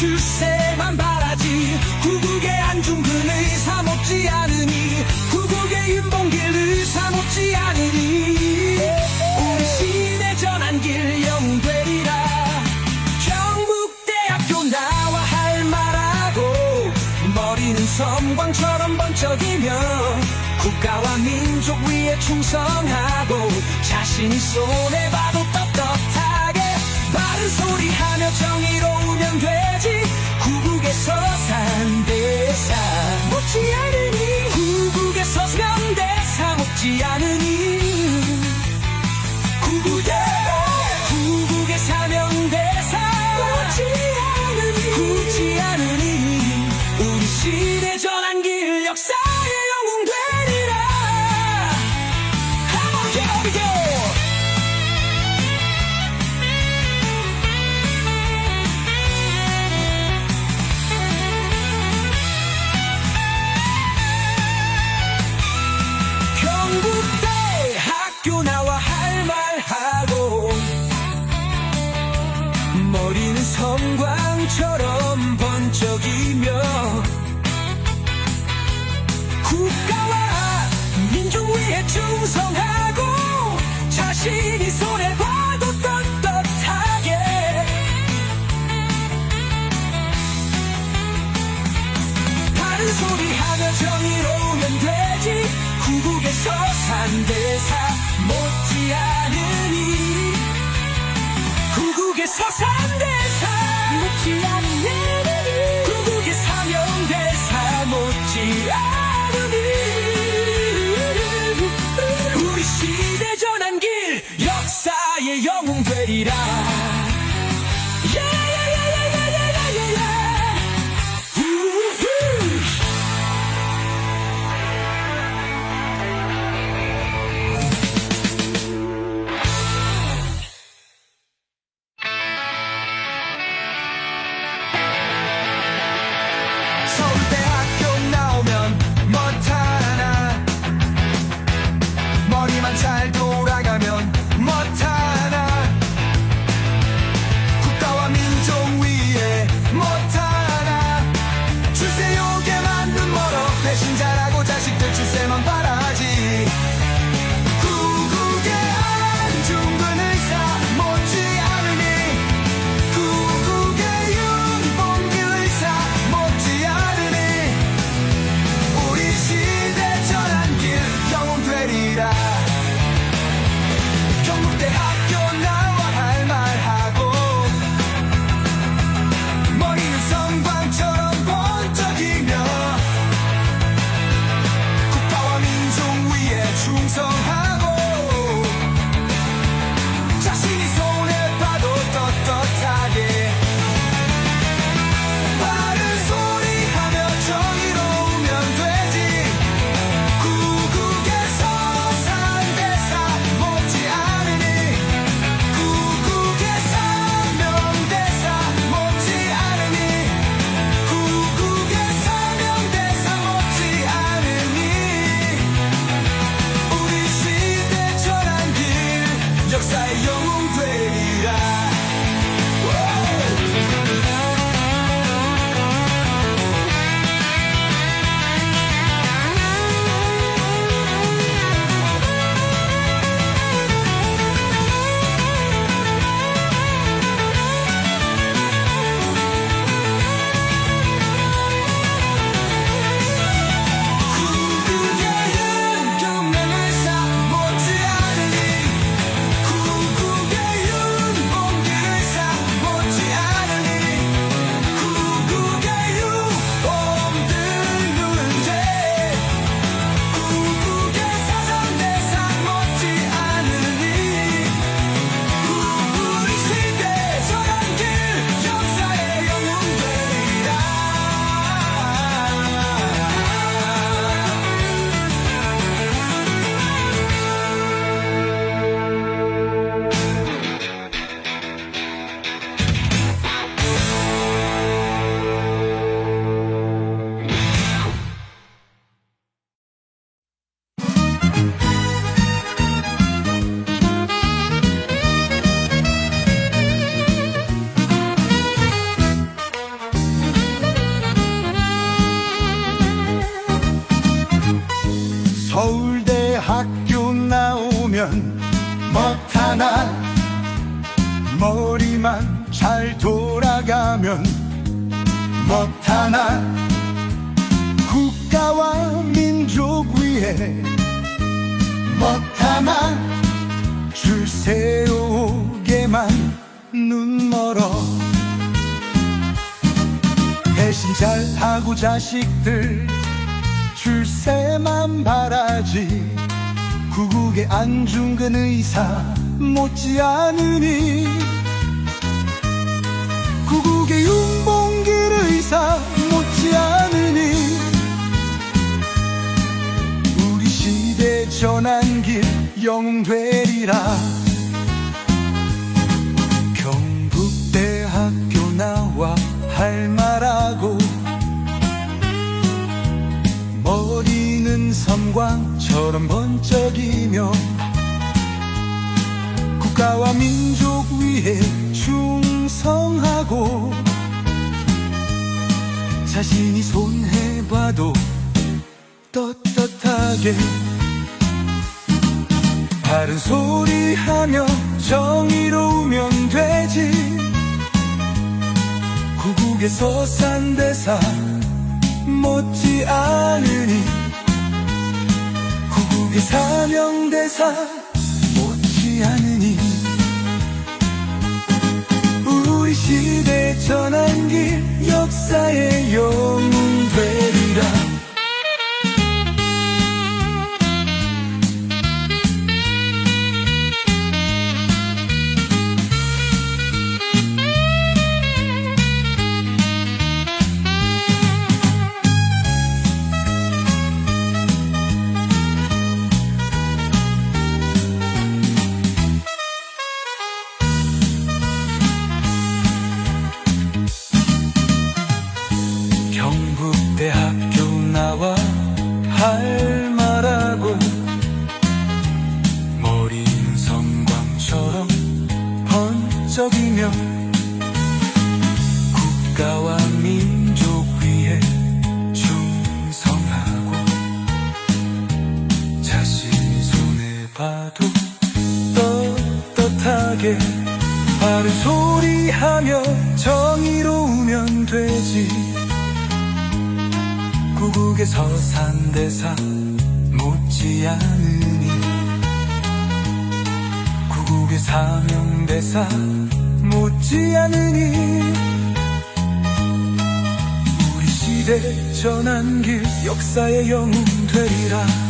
출세만 바라지. 구국의 안중근을 사먹지 않으니 구국의 윤봉길을 사먹지 않으니. 우리 시대 전환길 영되리라. 경북대학교 나와 할 말하고 머리는 섬광처럼 번쩍이며 국가와 민족 위에 충성하고 자신이 손해봐도 번쩍이며 국가와 민족 위에 충성하고 자신이 손해봐도 떳떳하게 다른 소리 하며 정의로우면 되지 구국에서 산대사 못지않으니 구국에서 산대사 못지않으니 나오면 못하나? 머리만 잘 돌아가면 못하나? 국가와 민족 위에 못하나? 줄 세우게만 눈 멀어. 대신 잘하고 자식들 줄세만 바라지 구국에 안중근 의사 못지않으니 구국의 윤봉길 의사 못지않으니 우리 시대 전환길 영웅 되리라. 경북대학교 나와 할 말하고 머리는 섬광 처럼 번쩍이며 국가와 민족 위해 충성하고 자신이 손해봐도 떳떳하게 바른 소리 하며 정의로우면 되지. 구국에서 산 대사 못지 않으니 구국의 사명대사 못지않으니 우리 시대 전환길 역사의 영웅 번쩍이며 국가와 민족 위해 충성하고 자신이 손해봐도 떳떳하게 바른 소리하며 정의로우면 되지. 구국에서 산 대사 못지않으 니 구국의 사명 대사 못지않으니 우리 시대 전환길 역사의 영웅 되리라